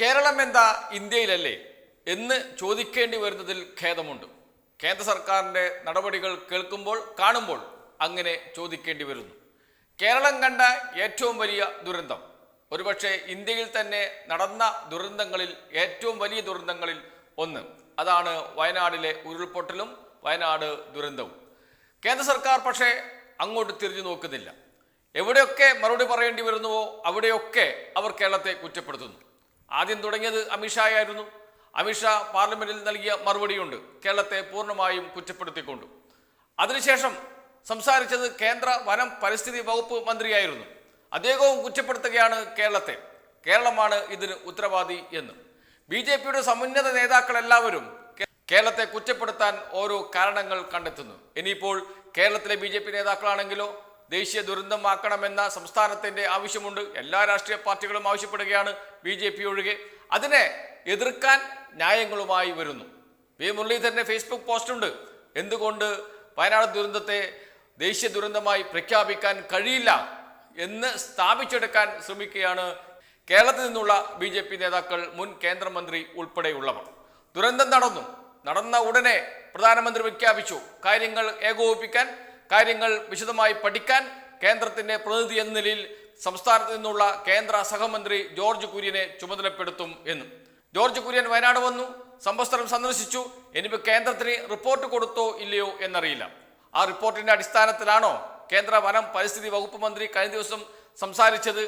കേരളം എന്താ ഇന്ത്യയിലല്ലേ എന്ന് ചോദിക്കേണ്ടി വരുന്നതിൽ ഖേദമുണ്ട്. കേന്ദ്ര സർക്കാരിന്റെ നടപടികൾ കേൾക്കുമ്പോൾ കാണുമ്പോൾ അങ്ങനെ ചോദിക്കേണ്ടി വരുന്നു. കേരളം കണ്ട ഏറ്റവും വലിയ ദുരന്തം. ഒരുപക്ഷെ ഇന്ത്യയിൽ തന്നെ നടന്ന ദുരന്തങ്ങളിൽ ഏറ്റവും വലിയ ദുരന്തങ്ങളിൽ ഒന്ന്. അതാണ് വയനാടിലെ ഉരുൾപൊട്ടലും വയനാട് ദുരന്തവും. കേന്ദ്ര സർക്കാർ പക്ഷേ അങ്ങോട്ട് തിരിഞ്ഞു നോക്കുന്നില്ല. എവിടെയൊക്കെ മറുപടി പറയേണ്ടി വരുന്നുവോ അവിടെയൊക്കെ അവർ കേരളത്തെ കുറ്റപ്പെടുത്തുന്നു. ആദ്യം തുടങ്ങിയത് അമിത്ഷായായിരുന്നു. അമിത്ഷാ പാർലമെന്റിൽ നൽകിയ മറുപടിയുണ്ട്. കേരളത്തെ പൂർണമായും കുറ്റപ്പെടുത്തിക്കൊണ്ടു. അതിനുശേഷം സംസാരിച്ചത് കേന്ദ്ര വനം പരിസ്ഥിതി വകുപ്പ് മന്ത്രിയായിരുന്നു. അദ്ദേഹവും കുറ്റപ്പെടുത്തുകയാണ് കേരളത്തെ. കേരളമാണ് ഇതിന് ഉത്തരവാദി എന്ന്. ബി ജെ പിയുടെ സമുന്നത നേതാക്കളെല്ലാവരും കേരളത്തെ കുറ്റപ്പെടുത്താൻ ഓരോ കാരണങ്ങൾ കണ്ടെത്തുന്നു. ഇനിയിപ്പോൾ കേരളത്തിലെ ബി ജെ പി നേതാക്കളാണെങ്കിലോ ദേശീയ ദുരന്തമാക്കണമെന്ന സംസ്ഥാനത്തിന്റെ ആവശ്യമുണ്ട്. എല്ലാ രാഷ്ട്രീയ പാർട്ടികളും ആവശ്യപ്പെടുകയാണ് ബി ജെ പി ഒഴികെ. അതിനെ എതിർക്കാൻ ന്യായങ്ങളുമായി വരുന്നു. വി മുരളീധരന്റെ ഫേസ്ബുക്ക് പോസ്റ്റുണ്ട്. എന്തുകൊണ്ട് വയനാട് ദുരന്തത്തെ ദേശീയ ദുരന്തമായി പ്രഖ്യാപിക്കാൻ കഴിയില്ല എന്ന് സ്ഥാപിച്ചെടുക്കാൻ ശ്രമിക്കുകയാണ് കേരളത്തിൽ നിന്നുള്ള ബി ജെ പി നേതാക്കൾ മുൻ കേന്ദ്രമന്ത്രി ഉൾപ്പെടെയുള്ളവർ. ദുരന്തം നടന്നു. നടന്ന ഉടനെ പ്രധാനമന്ത്രി പ്രഖ്യാപിച്ചു. കാര്യങ്ങൾ ഏകോപിപ്പിക്കാൻ കാര്യങ്ങൾ വിശദമായി പഠിക്കാൻ കേന്ദ്രത്തിന്റെ പ്രതിനിധി എന്ന നിലയിൽ സംസ്ഥാനത്ത് നിന്നുള്ള കേന്ദ്ര സഹമന്ത്രി ജോർജ് കുര്യനെ ചുമതലപ്പെടുത്തും എന്നും. ജോർജ് കുര്യൻ വയനാട് വന്നു സമ്പസ്ഥലം സന്ദർശിച്ചു. ഇനിയിപ്പോൾ കേന്ദ്രത്തിന് റിപ്പോർട്ട് കൊടുത്തോ ഇല്ലയോ എന്നറിയില്ല. ആ റിപ്പോർട്ടിന്റെ അടിസ്ഥാനത്തിലാണോ കേന്ദ്ര വനം പരിസ്ഥിതി വകുപ്പ് മന്ത്രി കഴിഞ്ഞ ദിവസം സംസാരിച്ചത്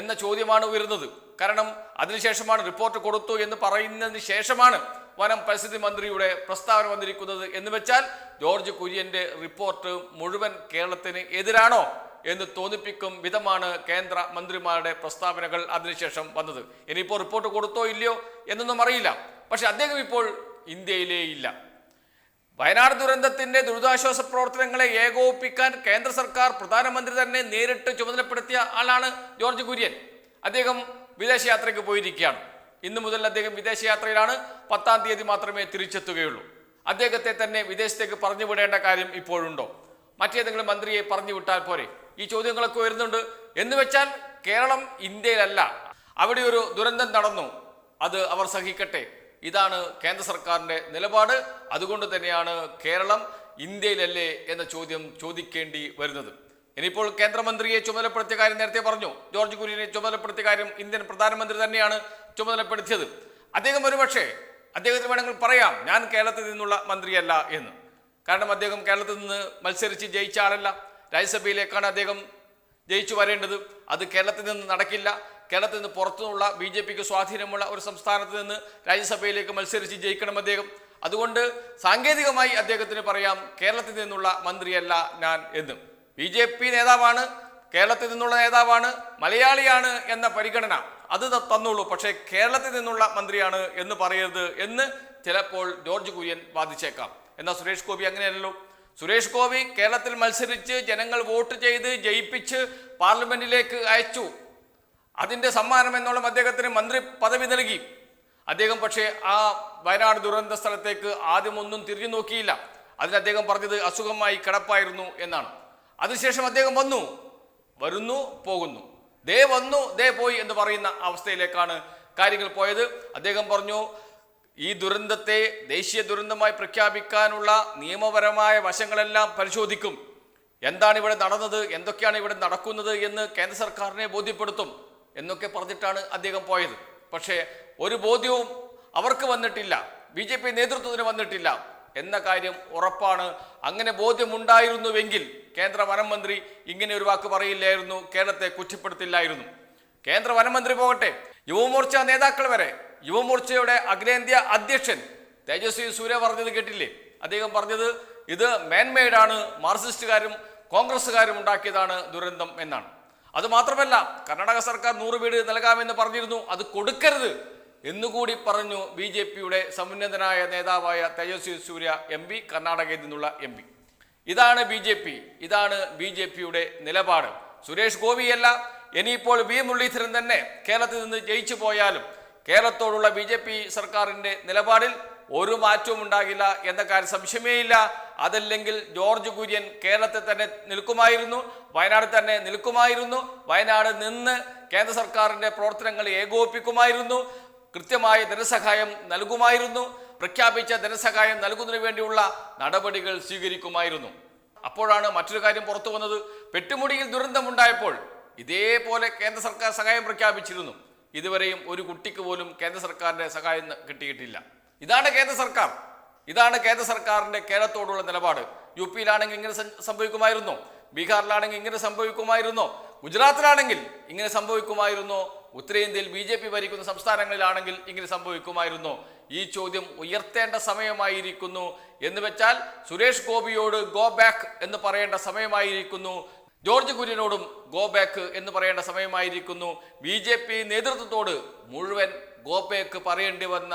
എന്ന ചോദ്യമാണ് ഉയരുന്നത്. കാരണം അതിനുശേഷമാണ് റിപ്പോർട്ട് കൊടുത്തു എന്ന് പറയുന്നതിന് ശേഷമാണ് വനം പരിസ്ഥിതി മന്ത്രിയുടെ പ്രസ്താവന വന്നിരിക്കുന്നത് എന്ന് വെച്ചാൽ ജോർജ് കുര്യന്റെ റിപ്പോർട്ട് മുഴുവൻ കേരളത്തിന് എതിരാണോ എന്ന് തോന്നിപ്പിക്കും വിധമാണ് കേന്ദ്ര മന്ത്രിമാരുടെ പ്രസ്താവനകൾ അതിനുശേഷം വന്നത്. ഇനിയിപ്പോൾ റിപ്പോർട്ട് കൊടുത്തോ ഇല്ലയോ എന്നൊന്നും അറിയില്ല. പക്ഷെ അദ്ദേഹം ഇപ്പോൾ ഇന്ത്യയിലേ ഇല്ല. വയനാട് ദുരന്തത്തിന്റെ ദുരിതാശ്വാസ പ്രവർത്തനങ്ങളെ ഏകോപിപ്പിക്കാൻ കേന്ദ്ര സർക്കാർ പ്രധാനമന്ത്രി തന്നെ നേരിട്ട് ചുമതലപ്പെടുത്തിയ ആളാണ് ജോർജ് കുര്യൻ. അദ്ദേഹം വിദേശയാത്രയ്ക്ക് പോയിരിക്കുകയാണ്. ഇന്നു മുതൽ അദ്ദേഹം വിദേശയാത്രയിലാണ്. പത്താം തീയതി മാത്രമേ തിരിച്ചെത്തുകയുള്ളൂ. അദ്ദേഹത്തെ തന്നെ വിദേശത്തേക്ക് പറഞ്ഞു വിടേണ്ട കാര്യം ഇപ്പോഴുണ്ടോ? മറ്റേതെങ്കിലും മന്ത്രിയെ പറഞ്ഞു വിട്ടാൽ പോരെ? ഈ ചോദ്യങ്ങളൊക്കെ വരുന്നുണ്ട് എന്ന് വെച്ചാൽ കേരളം ഇന്ത്യയിലല്ല. അവിടെ ഒരു ദുരന്തം നടന്നു. അത് അവർ സഹിക്കട്ടെ. ഇതാണ് കേന്ദ്ര സർക്കാരിന്റെ നിലപാട്. അതുകൊണ്ട് തന്നെയാണ് കേരളം ഇന്ത്യയിലല്ലേ എന്ന ചോദ്യം ചോദിക്കേണ്ടി വരുന്നത്. ഇനിയിപ്പോൾ കേന്ദ്രമന്ത്രിയെ ചുമതലപ്പെടുത്തിയ കാര്യം നേരത്തെ പറഞ്ഞു. ജോർജ് കുര്യനെ ചുമതലപ്പെടുത്തിയ കാര്യം ഇന്ത്യൻ പ്രധാനമന്ത്രി തന്നെയാണ്. ചുമതലപ്പെടുത്തിയത്. അദ്ദേഹം ഒരുപക്ഷേ അദ്ദേഹത്തിന് വേണമെങ്കിൽ പറയാം ഞാൻ കേരളത്തിൽ നിന്നുള്ള മന്ത്രിയല്ല എന്ന്. കാരണം അദ്ദേഹം കേരളത്തിൽ നിന്ന് മത്സരിച്ച് ജയിച്ച ആളല്ല. രാജ്യസഭയിലേക്കാണ് അദ്ദേഹം ജയിച്ചു വരേണ്ടത്. അത് കേരളത്തിൽ നിന്ന് നടക്കില്ല. കേരളത്തിൽ നിന്ന് പുറത്തുനിന്നുള്ള ബി ജെ പിക്ക് സ്വാധീനമുള്ള ഒരു സംസ്ഥാനത്ത് നിന്ന് രാജ്യസഭയിലേക്ക് മത്സരിച്ച് ജയിക്കണം അദ്ദേഹം. അതുകൊണ്ട് സാങ്കേതികമായി അദ്ദേഹത്തിന് പറയാം കേരളത്തിൽ നിന്നുള്ള മന്ത്രിയല്ല ഞാൻ എന്ന്. ബി ജെ പി നേതാവാണ് കേരളത്തിൽ നിന്നുള്ള നേതാവാണ് മലയാളിയാണ് എന്ന പരിഗണന അത് തന്നുള്ളൂ പക്ഷേ കേരളത്തിൽ നിന്നുള്ള മന്ത്രിയാണ് എന്ന് പറയരുത് എന്ന് ചിലപ്പോൾ ജോർജ് കുര്യൻ വാദിച്ചേക്കാം. എന്നാൽ സുരേഷ് ഗോപി അങ്ങനെയല്ലല്ലോ. സുരേഷ് ഗോപി കേരളത്തിൽ മത്സരിച്ച് ജനങ്ങൾ വോട്ട് ചെയ്ത് ജയിപ്പിച്ച് പാർലമെന്റിലേക്ക് അയച്ചു. അതിന്റെ സമ്മാനം എന്നോളം അദ്ദേഹത്തിന് മന്ത്രി പദവി നൽകി. അദ്ദേഹം പക്ഷേ ആ വയനാട് ദുരന്ത സ്ഥലത്തേക്ക് ആദ്യമൊന്നും തിരിഞ്ഞു നോക്കിയില്ല. അതിന് അദ്ദേഹം പറഞ്ഞത് അസുഖമായി കിടപ്പായിരുന്നു എന്നാണ്. അതിനുശേഷം അദ്ദേഹം വന്നു. വരുന്നു പോകുന്നു. ദേ വന്നു ദേ പോയി എന്ന് പറയുന്ന അവസ്ഥയിലേക്കാണ് കാര്യങ്ങൾ പോയത്. അദ്ദേഹം പറഞ്ഞു ഈ ദുരന്തത്തെ ദേശീയ ദുരന്തമായി പ്രഖ്യാപിക്കാനുള്ള നിയമപരമായ വശങ്ങളെല്ലാം പരിശോധിക്കും. എന്താണ് ഇവിടെ നടന്നത് എന്തൊക്കെയാണ് ഇവിടെ നടക്കുന്നത് എന്ന് കേന്ദ്ര സർക്കാരിനെ ബോധ്യപ്പെടുത്തും എന്നൊക്കെ പറഞ്ഞിട്ടാണ് അദ്ദേഹം പോയത്. പക്ഷേ ഒരു ബോധ്യവും അവർക്ക് വന്നിട്ടില്ല ബി ജെ പി നേതൃത്വത്തിന് വന്നിട്ടില്ല എന്ന കാര്യം ഉറപ്പാണ്. അങ്ങനെ ബോധ്യമുണ്ടായിരുന്നുവെങ്കിൽ കേന്ദ്ര വനം മന്ത്രി ഇങ്ങനെ ഒരു വാക്ക് പറയില്ലായിരുന്നു കേരളത്തെ കുറ്റപ്പെടുത്തില്ലായിരുന്നു. കേന്ദ്ര വനമന്ത്രി പോകട്ടെ. യുവമോർച്ച നേതാക്കൾ വരെ യുവമോർച്ചയുടെ അഖിലേന്ത്യാ അധ്യക്ഷൻ തേജസ്വി സൂര്യ പറഞ്ഞത് കേട്ടില്ലേ? അദ്ദേഹം പറഞ്ഞത് ഇത് മേന്മേഡാണ് മാർക്സിസ്റ്റുകാരും കോൺഗ്രസ്സുകാരും ഉണ്ടാക്കിയതാണ് ദുരന്തം എന്നാണ്. അത് മാത്രമല്ല കർണാടക സർക്കാർ നൂറ് വീട് നൽകാമെന്ന് പറഞ്ഞിരുന്നു അത് കൊടുക്കരുത് എന്നുകൂടി പറഞ്ഞു ബി ജെ പിയുടെ സമുന്നതനായ നേതാവായ തേജസ്വി സൂര്യ എം പി കർണാടകയിൽ നിന്നുള്ള എം പി. ഇതാണ് ബി ജെ പി ഇതാണ് ബി ജെ പിയുടെ നിലപാട്. സുരേഷ് ഗോപിയല്ല ഇനിയിപ്പോൾ വി മുരളീധരൻ തന്നെ കേരളത്തിൽ നിന്ന് ജയിച്ചു പോയാലും കേരളത്തോടുള്ള ബി ജെ പി സർക്കാരിന്റെ നിലപാടിൽ ഒരു മാറ്റവും ഉണ്ടാകില്ല എന്ന കാര്യം സംശയമേയില്ല. അതല്ലെങ്കിൽ ജോർജ് കുര്യൻ കേരളത്തിൽ തന്നെ നിൽക്കുമായിരുന്നു വയനാട് തന്നെ നിൽക്കുമായിരുന്നു വയനാട് നിന്ന് കേന്ദ്ര സർക്കാരിന്റെ പ്രവർത്തനങ്ങൾ ഏകോപിക്കുമായിരുന്നു കൃത്യമായ ധനസഹായം നൽകുമായിരുന്നു. പ്രഖ്യാപിച്ച ധനസഹായം നൽകുന്നതിന് വേണ്ടിയുള്ള നടപടികൾ സ്വീകരിക്കുമായിരുന്നു. അപ്പോഴാണ് മറ്റൊരു കാര്യം പുറത്തു വന്നത്. പെട്ടുമുടിയിൽ ദുരന്തമുണ്ടായപ്പോൾ ഇതേപോലെ കേന്ദ്ര സർക്കാർ സഹായം പ്രഖ്യാപിച്ചിരുന്നു. ഇതുവരെയും ഒരു കുട്ടിക്ക് പോലും കേന്ദ്ര സർക്കാരിന്റെ സഹായം കിട്ടിയിട്ടില്ല. ഇതാണ് കേന്ദ്ര സർക്കാർ. ഇതാണ് കേന്ദ്ര സർക്കാരിന്റെ കേരളത്തോടുള്ള നിലപാട്. യു പിയിലാണെങ്കിൽ ഇങ്ങനെ സംഭവിക്കുമായിരുന്നോ. ബീഹാറിലാണെങ്കിൽ ഇങ്ങനെ സംഭവിക്കുമായിരുന്നോ. ഗുജറാത്തിലാണെങ്കിൽ ഇങ്ങനെ സംഭവിക്കുമായിരുന്നോ ഉത്തരേന്ത്യയിൽ ബി ജെ പി ഭരിക്കുന്ന സംസ്ഥാനങ്ങളിലാണെങ്കിൽ ഇങ്ങനെ സംഭവിക്കുമായിരുന്നു. ഈ ചോദ്യം ഉയർത്തേണ്ട സമയമായിരിക്കുന്നു എന്ന് വെച്ചാൽ സുരേഷ് ഗോപിയോട് ഗോ ബാക്ക് എന്ന് പറയേണ്ട സമയമായിരിക്കുന്നു. ജോർജ് കുര്യനോടും ഗോ ബാക്ക് എന്ന് പറയേണ്ട സമയമായിരിക്കുന്നു. ബി ജെ പി നേതൃത്വത്തോട് മുഴുവൻ ഗോ ബാക്ക് പറയേണ്ടി വന്ന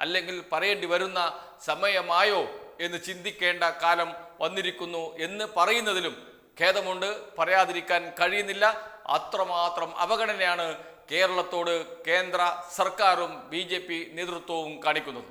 അല്ലെങ്കിൽ പറയേണ്ടി വരുന്ന സമയമായോ എന്ന് ചിന്തിക്കേണ്ട കാലം വന്നിരിക്കുന്നു എന്ന് പറയുന്നതിലും ഖേദമുണ്ട്. പറയാതിരിക്കാൻ കഴിയുന്നില്ല. അത്രമാത്രം അവഗണനയാണ് കേരളത്തോട് കേന്ദ്ര സർക്കാരും ബി നേതൃത്വവും കാണിക്കുന്നത്.